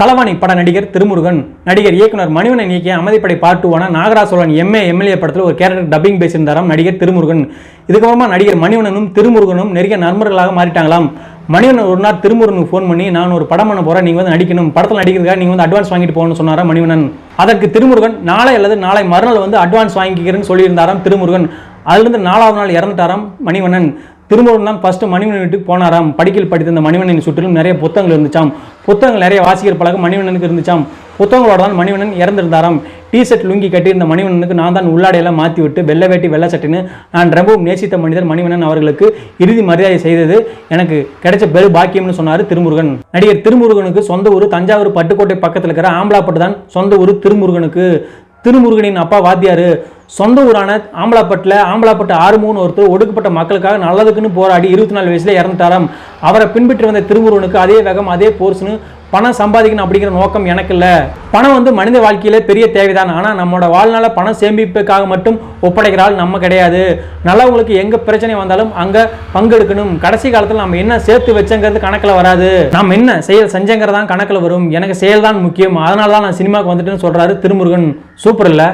களவாணி பட நடிகர் திருமுருகன். நடிகர் இயக்குனர் மணிவண்ணன் இயக்கிய Amaidhippadai part டூவான Nagarajacholan M A M L A படத்தில் ஒரு கேரக்டர் டப்பிங் பேசியிருந்தாராம் நடிகர் திருமுருகன். இதுக்கப்புறமா நடிகர் மணிவண்ணனும் திருமுருகனும் நெருங்கிய நண்பர்களாக மாறிட்டாங்களாம். மணிவன் ஒரு நாள் திருமுருகனுக்கு ஃபோன் பண்ணி நான் ஒரு படம் பண்ண போகிறேன் நீங்கள் வந்து நடிக்கணும். படத்தில் நடிக்கிறதுக்காக நீங்கள் வந்து அட்வான்ஸ் வாங்கிட்டு போகணும்னு சொன்னாரா மணிவனன் அதற்கு திருமுருகன் நாளை அல்லது நாளை மறுநாள் வந்து அட்வான்ஸ் வாங்கிக்கிறேன்னு சொல்லியிருந்தாராம் திருமுருகன். அதுலேருந்து நாலாவது நாள் இறந்துட்டாராம் மணிவண்ணன். திருமுருகன் தான் ஃபஸ்ட்டு மணிமணன் வீட்டுக்கு போனாராம். படிக்கல் படித்த இந்த மணிவண்ணன் சுற்றிலும் நிறைய புத்தகங்கள் இருந்துச்சாம். புத்தகங்கள் நிறைய வாசிக்கிற பழக்கம் மணிவண்ணனுக்கு இருந்துச்சாம். புத்தகங்களோட தான் மணிவண்ணன் இறந்திருந்தாராம். டிஷர்ட் லுங்கி கட்டியிருந்த மணிவண்ணனுக்கு நான் தான் உள்ளாடையெல்லாம் மாற்றி விட்டு வெள்ளை வேட்டி வெள்ளை சட்டுன்னு நான் ரொம்பவும் நேசித்த மனிதர் மணிவண்ணன் அவர்களுக்கு இறுதி மரியாதை செய்தது எனக்கு கிடைச்ச பெரு பாக்கியம்னு சொன்னார் திருமுருகன். நடிகர் திருமுருகனுக்கு சொந்த ஊர் தஞ்சாவூர் பட்டுக்கோட்டை பக்கத்தில் இருக்கிற ஆம்பலாப்பட்டு தான் சொந்த ஊர் திருமுருகனுக்கு. திருமுருகனின் அப்பா வாத்தியார். சொந்த ஊரான ஆம்பலாப்பட்டில் ஆம்பலாப்பட்டு ஆறுமூன்னு ஒருத்தர் ஒடுக்கப்பட்ட மக்களுக்காக நல்லதுக்குன்னு போராடி இருபத்தி நாலு வயசில் இறந்துட்டாராம். அவரை பின்பற்றி வந்த திருமுருகனுக்கு அதே வேகம் அதே போர்ஸ்னு பணம் சம்பாதிக்கணும் அப்படிங்கிற நோக்கம் எனக்கு இல்லை. பணம் வந்து மனித வாழ்க்கையில் பெரிய தேவைதான். ஆனால் நம்மளோட வாழ்நாள பணம் சேமிப்புக்காக மட்டும் ஒப்படைக்கிறாள் நம்ம கிடையாது. நல்லவங்களுக்கு எங்கே பிரச்சனை வந்தாலும் அங்கே பங்கெடுக்கணும். கடைசி காலத்தில் நம்ம என்ன சேர்த்து வச்சங்கிறது கணக்கில் வராது. நம்ம என்ன செயல் செஞ்சங்கிறதான் கணக்கில் வரும். எனக்கு செயல் தான் முக்கியம். அதனால தான் நான் சினிமாவுக்கு வந்துட்டுன்னு சொல்கிறாரு திருமுருகன். சூப்பர் இல்லை?